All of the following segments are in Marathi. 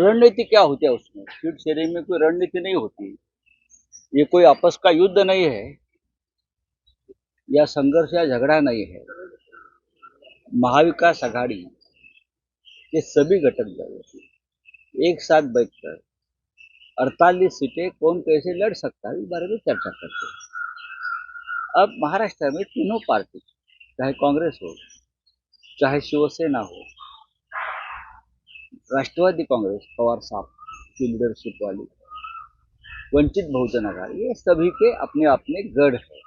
रणनीति क्या होती है उसमें? सीट शेयरिंग में कोई रणनीति नहीं होती। ये कोई आपस का युद्ध नहीं है, या संघर्ष या झगड़ा नहीं है। महाविकास आघाड़ी के सभी घटक दल एक साथ बैठकर अड़तालीस सीटें कौन कैसे लड़ सकता है, इस बारे में चर्चा करते हैं। अब महाराष्ट्र में तीनों पार्टी, चाहे कांग्रेस हो, चाहे शिवसेना हो राष्ट्रवादी कांग्रेस, पवार साहब की लीडरशिप वाली, वंचित बहुजन आघाड़ी, ये सभी के अपने अपने गढ़ है।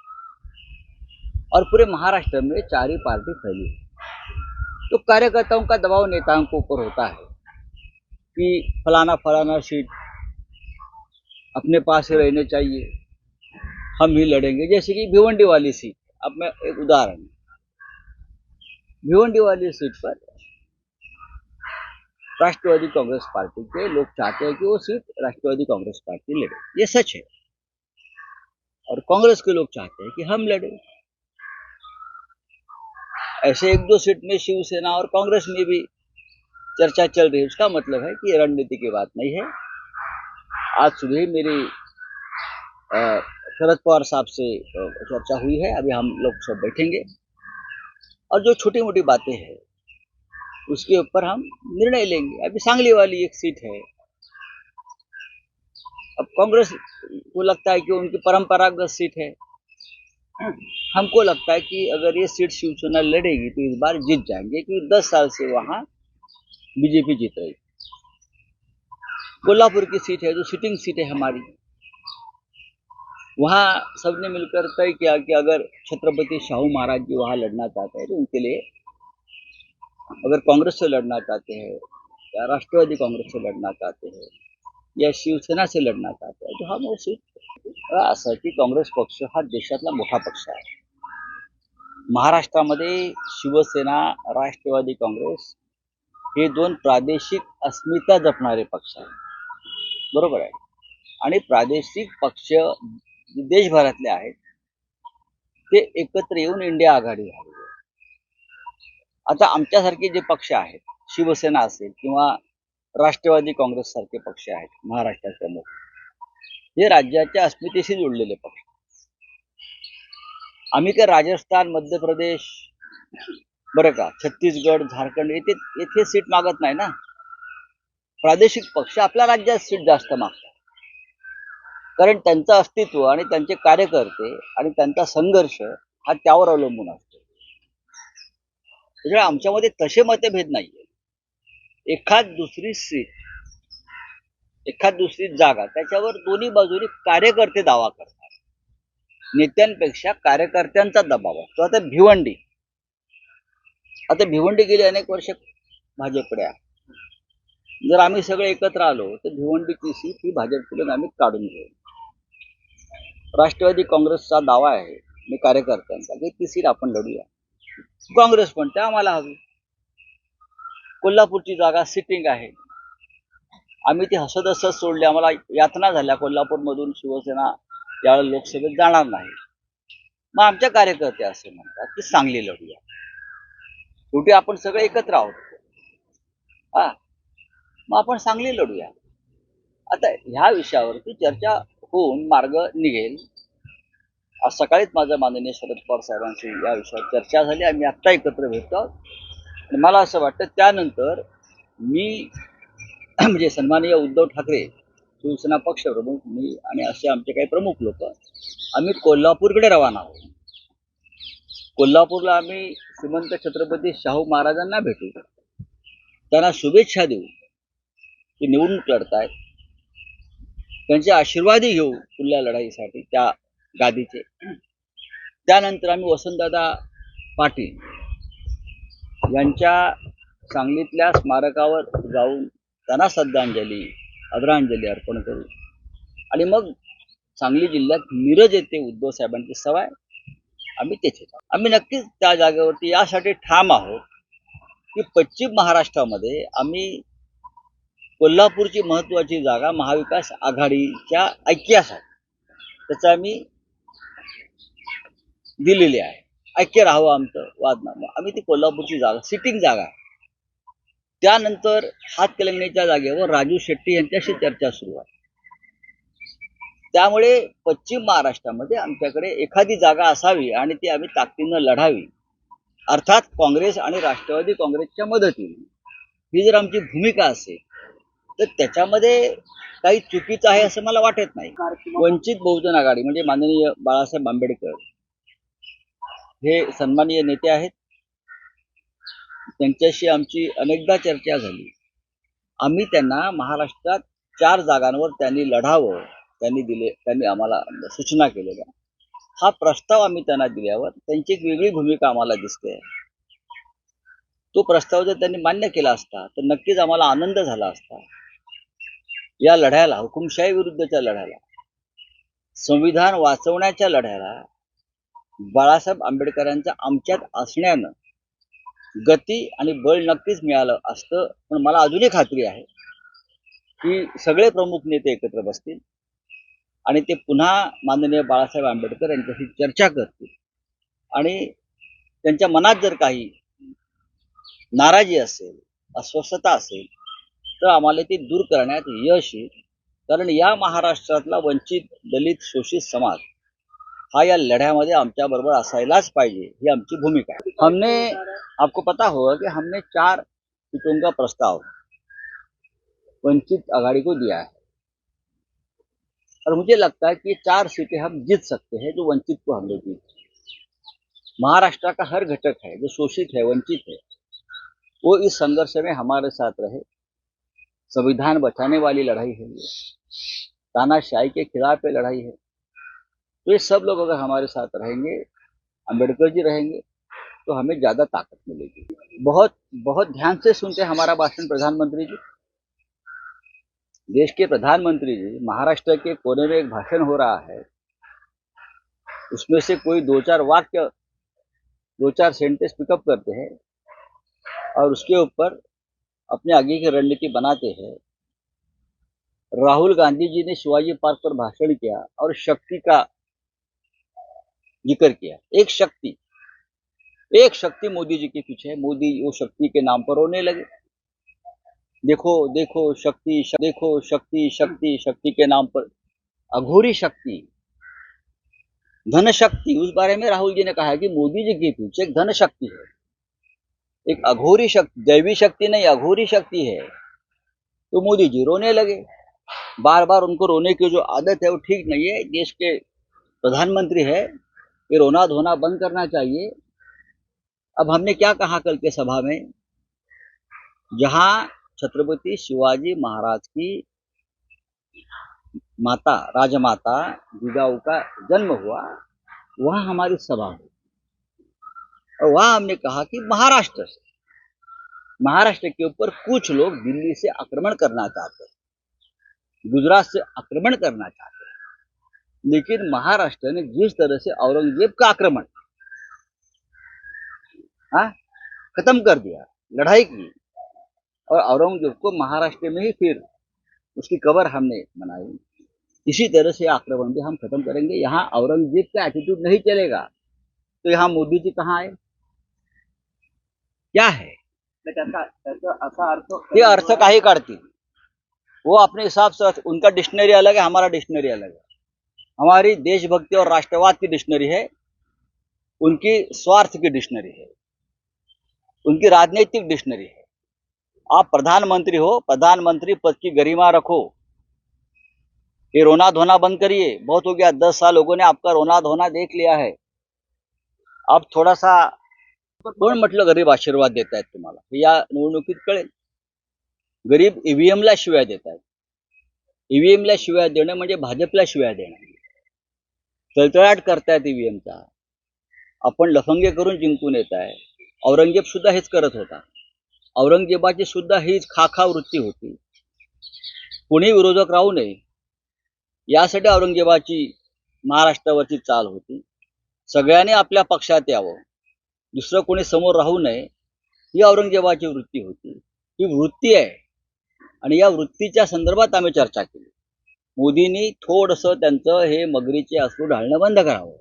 और पूरे महाराष्ट्र में चार ही पार्टी फैली है। तो कार्यकर्ताओं का दबाव नेताओं के ऊपर होता है कि फलाना फलाना सीट अपने पास ही रहने चाहिए, हम ही लड़ेंगे। जैसे कि भिवंडी वाली सीट, अब मैं एक उदाहरण, भिवंडी वाली सीट पर राष्ट्रवादी कांग्रेस पार्टी के लोग चाहते हैं कि वो सीट राष्ट्रवादी कांग्रेस पार्टी लड़े। ये सच है। और कांग्रेस के लोग चाहते हैं कि हम लड़े। ऐसे एक दो सीट में शिवसेना और कांग्रेस में भी चर्चा चल रही है। उसका मतलब है कि रणनीति की बात नहीं है। आज सुबह मेरी शरद पवार साहब से चर्चा हुई है। अभी हम लोग सब बैठेंगे। और जो छोटी मोटी बातें हैं उसके ऊपर हम निर्णय लेंगे। अभी सांगली वाली एक सीट है। अब कांग्रेस को लगता है कि उनकी परंपरागत सीट है। हमको लगता है कि अगर ये सीट शिवसेना लड़ेगी तो इस बार जीत जाएँगे, क्योंकि दस साल से वहाँ बीजेपी जीत रही। कोल्हापुर की सीट है, जो सिटिंग सीट है हमारी। वहाँ सबने मिलकर तय किया कि अगर छत्रपति शाहू महाराज जी वहाँ लड़ना चाहते हैं तो उनके लिए अगर कांग्रेस से लड़ना चाहते हैं या राष्ट्रवादी कांग्रेस से लड़ना चाहते हैं या शिवसेना से लढना चाहते हैं तो हम वो असं की काँग्रेस पक्ष हा देशातला मोठा पक्ष आहे. महाराष्ट्रामध्ये शिवसेना राष्ट्रवादी काँग्रेस हे दोन प्रादेशिक अस्मिता जपणारे पक्ष आहेत. बरोबर आहे? आणि प्रादेशिक पक्ष देशभरातले आहेत ते एकत्र येऊन इंडिया आघाडी झाली आता आमच्यासारखे जे पक्ष आहेत शिवसेना असेल किंवा राष्ट्रवादी काँग्रेस सारखे पक्ष आहेत महाराष्ट्रात प्रमुख हे राज्याच्या अस्मितेशी जोडलेले पक्ष. आम्ही काय राजस्थान मध्य प्रदेश बरं का छत्तीसगड झारखंड येथे येथे सीट मागत नाही ना? प्रादेशिक पक्ष आपल्या राज्यात सीट जास्त मागतात. कारण त्यांचं अस्तित्व आणि त्यांचे कार्यकर्ते आणि त्यांचा संघर्ष हा त्यावर अवलंबून असतो. त्याच्यामुळे आमच्यामध्ये तसे मतभेद नाहीये. एखाद दुसरी सीट एखाद दुसरी जागा त्याच्यावर दोन्ही बाजूनी कार्यकर्ते दावा करतात. नेत्यांपेक्षा कार्यकर्त्यांचा दबाव असतो. आता भिवंडी. आता भिवंडी गेली अनेक वर्ष भाजपकडे आहे. जर आम्ही सगळे एकत्र आलो तर भिवंडीची सीट ही भाजपकडून आम्ही काढून घेऊ. राष्ट्रवादी काँग्रेसचा दावा आहे मी कार्यकर्त्यांचा. की ती सीट आपण लढूया. काँग्रेस पण ते आम्हाला हवी. कोल्हापूरची जागा सिटिंग आहे. आम्ही ती हसत हसत सोडली आम्हाला यातना झाल्या. कोल्हापूरमधून शिवसेना यावेळेला लोकसभेत जाणार नाही. मग आमच्या कार्यकर्ते असे म्हणतात की सांगली लढूया. शेवटी आपण सगळे एकत्र आहोत. हा. मग आपण सांगली लढूया. आता ह्या विषयावरती चर्चा होऊन मार्ग निघेल. आज सकाळीच माझं माननीय शरद पवार साहेबांशी या विषयावर चर्चा झाली. आम्ही आत्ता एकत्र भेटतो आणि मला असं वाटतं त्यानंतर मी म्हणजे सन्माननीय उद्धव ठाकरे शिवसेना पक्षप्रमुख मी आणि असे आमचे काही प्रमुख लोक आम्ही कोल्हापूरकडे रवाना आहोत. कोल्हापूरला आम्ही श्रीमंत छत्रपती शाहू महाराजांना भेटू. त्यांना शुभेच्छा देऊ की निवडणूक लढतायत. त्यांचे आशीर्वादही घेऊ पुढल्या लढाईसाठी त्या गादीचे. त्यानंतर आम्ही वसंतदादा पाटील यांच्या सांगलीतल्या स्मारकावर जाऊन त्यांना श्रद्धांजली आदरांजली अर्पण करू. आणि मग सांगली जिल्ह्यात मिरज येथे उद्धव साहेबांची सवाय आम्ही तेथे जाऊ. आम्ही नक्कीच त्या जागेवरती यासाठी ठाम आहोत की पश्चिम महाराष्ट्रामध्ये आम्ही कोल्हापूरची महत्वाची जागा महाविकास आघाडीच्या ऐक्यासाठी त्याचा आम्ही दिलेली आहे. ऐक्य राहावं आमचं वाद आम्ही ती कोल्हापूरची जागा सिटिंग जागा. आहे त्यानंतर हातकलंगणीच्या जागेवर राजू शेट्टी यांच्याशी चर्चा सुरू आहे. त्यामुळे पश्चिम महाराष्ट्रामध्ये आमच्याकडे एखादी जागा असावी आणि ती आम्ही ताकदीनं लढावी. अर्थात काँग्रेस आणि राष्ट्रवादी काँग्रेसच्या मदतीने. ही जर आमची भूमिका असेल तर त्याच्यामध्ये काही चुकीचं आहे असं मला वाटत नाही. वंचित बहुजन आघाडी म्हणजे माननीय बाळासाहेब आंबेडकर हे सन्माननीय नेते आहेत. त्यांच्याशी आमची अनेकदा चर्चा झाली. आम्ही त्यांना महाराष्ट्रात चार जागांवर त्यांनी लढावं त्यांनी दिले त्यांनी आम्हाला सूचना केलेल्या. हा प्रस्ताव आम्ही त्यांना दिल्यावर त्यांची एक वेगळी भूमिका आम्हाला दिसते. तो प्रस्ताव जर त्यांनी मान्य केला असता तर नक्कीच आम्हाला आनंद झाला असता. या लढ्याला हुकुमशाही विरुद्धच्या लढ्याला संविधान वाचवण्याच्या लढ्याला बाळासाहेब आंबेडकरांच्या आमच्यात असण्यानं गती आणि बळ नक्कीच मिळालं असतं. पण मला अजूनही खात्री आहे की सगळे प्रमुख नेते एकत्र बसतील आणि ते पुन्हा माननीय बाळासाहेब आंबेडकर यांच्याशी चर्चा करतील. आणि त्यांच्या मनात जर काही नाराजी असेल अस्वस्थता असेल तर आम्हाला ती दूर करण्यात यश येईल. कारण या महाराष्ट्रातला वंचित दलित शोषित समाज हा या लढ्यामध्ये आमच्या बरोबर असायलाच पाहिजे, ही आमची भूमिका आहे. हमने आपको पता होगा कि हमने चार सीटों का प्रस्ताव वंचित आघाड़ी को दिया है। और मुझे लगता है कि चार सीटें हम जीत सकते हैं जो वंचित को हमने दी महाराष्ट्र का हर घटक है, जो शोषित है, वंचित है, वो इस संघर्ष में हमारे साथ रहे। संविधान बचाने वाली लड़ाई है ये। तानाशाही के खिलाफ लड़ाई है। तो ये सब लोग अगर हमारे साथ रहेंगे अंबेडकर जी रहेंगे तो हमें ज़्यादा ताकत मिलेगी। बहुत बहुत ध्यान से सुनते हैं हमारा भाषण प्रधानमंत्री जी। देश के प्रधानमंत्री जी, महाराष्ट्र के कोने में एक भाषण हो रहा है। उसमें से कोई दो चार वाक्य दो चार सेंटेंस पिकअप करते हैं और उसके ऊपर अपने आगे की रणनीति बनाते हैं। राहुल गांधी जी ने शिवाजी पार्क पर भाषण किया और शक्ति का ज़िक्र किया। एक शक्ति। एक शक्ति मोदी जी के पीछे है। मोदी वो शक्ति के नाम पर रोने लगे। देखो देखो शक्ति श- देखो शक्ति शक्ति शक्ति के नाम पर। अघोरी शक्ति। धन शक्ति उस बारे में राहुल जी ने कहा है कि मोदी जी के पीछे एक धन शक्ति है। एक अघोरी शक्ति दैवी शक्ति नहीं, अघोरी शक्ति है। तो मोदी जी रोने लगे। बार बार उनको रोने की जो आदत है वो ठीक नहीं है। देश के प्रधानमंत्री है। ये रोना धोना बंद करना चाहिए। अब हमने क्या कहा कल के सभा में? जहाँ छत्रपति शिवाजी महाराज की माता, राजमाता जिजाऊ का जन्म हुआ, वहाँ हमारी सभा हुई। और वहाँ हमने कहा कि महाराष्ट्र से, महाराष्ट्र के ऊपर कुछ लोग दिल्ली से आक्रमण करना चाहते हैं, गुजरात से आक्रमण करना चाहते लेकिन महाराष्ट्र ने जिस तरह से औरंगज़ेब का आक्रमण हाँ खत्म कर दिया लड़ाई की और औरंगज़ेब को महाराष्ट्र में ही फिर उसकी कबर हमने बनाई। इसी तरह से आक्रमण भी हम खत्म करेंगे। यहाँ औरंगज़ेब का एटीट्यूड नहीं चलेगा। तो यहाँ मोदी जी कहाँ आए? क्या है? अर्थ ये अर्थ काही काढतील वो अपने हिसाब से उनका डिक्शनरी अलग है हमारा डिक्शनरी अलग है। हमारी देशभक्ति और राष्ट्रवाद की डिक्शनरी है, उनकी स्वार्थ की डिक्शनरी है, उनकी राजनीतिक डिक्शनरी है। आप प्रधानमंत्री हो, प्रधानमंत्री पद की गरिमा रखो। ये रोना धोना बंद करिए। बहुत हो गया, दस साल लोगों ने आपका रोना धोना देख लिया है। अब थोड़ा सा कोण म्हटलं गरीब आशीर्वाद देत आहेत तुम्हाला या निवडणुकीत कळेल गरीब ईव्हीएमला शिव्या देत आहेत ईव्हीएमला शिव्या देणं म्हणजे भाजपला शिव्या देणं. तळतळाट करतायत ईव्हीएमचा आपण लफंगे करून जिंकून येत आहे औरंगजेब सुद्धा हेच करत होता. औरंगजेबाची सुद्धा हीच खाखा वृत्ती होती. कोणी विरोधक राहू नये. यासाठी औरंगजेबाची महाराष्ट्रावरची चाल होती. सगळ्यांनी आपल्या पक्षात यावं. दुसरं कोणी समोर राहू नये ही औरंगजेबाची वृत्ती होती. ही वृत्ती आहे. आणि या वृत्तीच्या संदर्भात आम्ही चर्चा केली. मोदींनी थोडंसं त्यांचं हे मगरीचे अश्रू ढाळणं बंद करावं.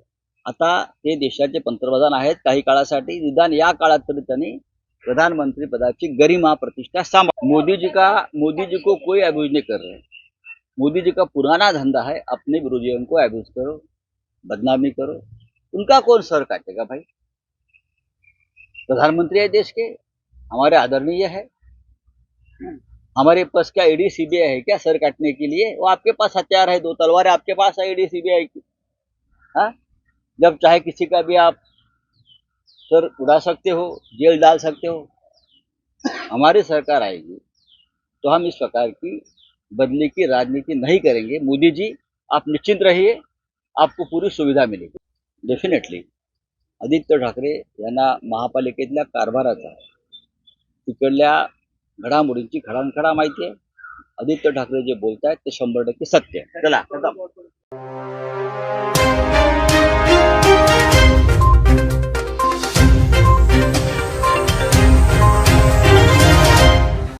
आता ते देशाचे पंतप्रधान आहेत काही काळासाठी निदान या काळात तरी त्यांनी प्रधानमंत्री पदाची गरिमा प्रतिष्ठा सांभाळ मोदी जी का मोदी जी को कोई अब्यूज नहीं कर रहे. मोदी जी का पुराना धंधा है अपने विरोधियों को अब्यूज करो बदनामी करो. उनका कौन सर काटेगा भाई? प्रधानमंत्री है देश के हमारे आदरणीय है। हमारे पास क्या ईडी सीबीआई है क्या सर काटने के लिए? वो आपके पास हथियार है, दो तलवार है, आपके पास है ईडी सीबीआई की। हाँ? जब चाहे किसी का भी आप सर उड़ा सकते हो, जेल डाल सकते हो, हमारी सरकार आएगी तो हम इस प्रकार की बदली की राजनीति नहीं करेंगे। मोदी जी, आप निश्चिंत रहिए, आपको पूरी सुविधा मिलेगी। डेफिनेटली आदित्य ठाकरे यांना महापालिकेतल्या कारभाराचा घडामोडींची खडानखडा माहिती आहे. आदित्य ठाकरे जे बोलतायत ते शंभर टक्के सत्य आहे. चला